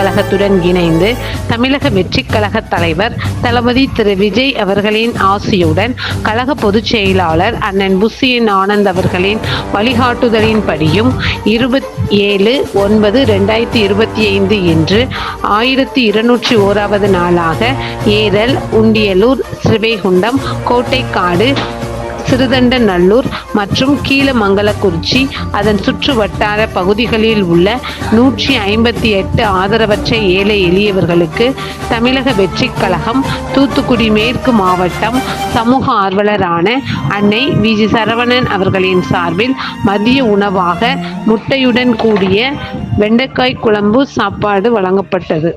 கழகத்துடன் இணைந்து தமிழக வெற்றி கழக தலைவர் தளபதி திரு விஜய் அவர்களின் ஆசியுடன் கழக பொதுச் செயலாளர் அண்ணன் புசியன் ஆனந்த் அவர்களின் வழிகாட்டுதலின்படியும் இருபத்தி ஏழு ஒன்பது ரெண்டாயிரத்தி இருபத்தி ஐந்து என்று ஆயிரத்தி இருநூற்றி ஓராவது நாளாக ஏரல் உண்டியலூர் ஸ்ரீவைகுண்டம் கோட்டைக்காடு சிறுதண்டநல்லூர் மற்றும் கீழமங்கலக்குறிச்சி அதன் சுற்று வட்டார பகுதிகளில் உள்ள நூற்றி ஐம்பத்தி எட்டு ஆதரவற்ற ஏழை எளியவர்களுக்கு தமிழக வெற்றிக் கழகம் தூத்துக்குடி மேற்கு மாவட்டம் சமூக ஆர்வலரான அன்னை வி. ஜி. சரவணன் அவர்களின் சார்பில் மதிய உணவாக முட்டையுடன் கூடிய வெண்டைக்காய் குழம்பு சாப்பாடு வழங்கப்பட்டது.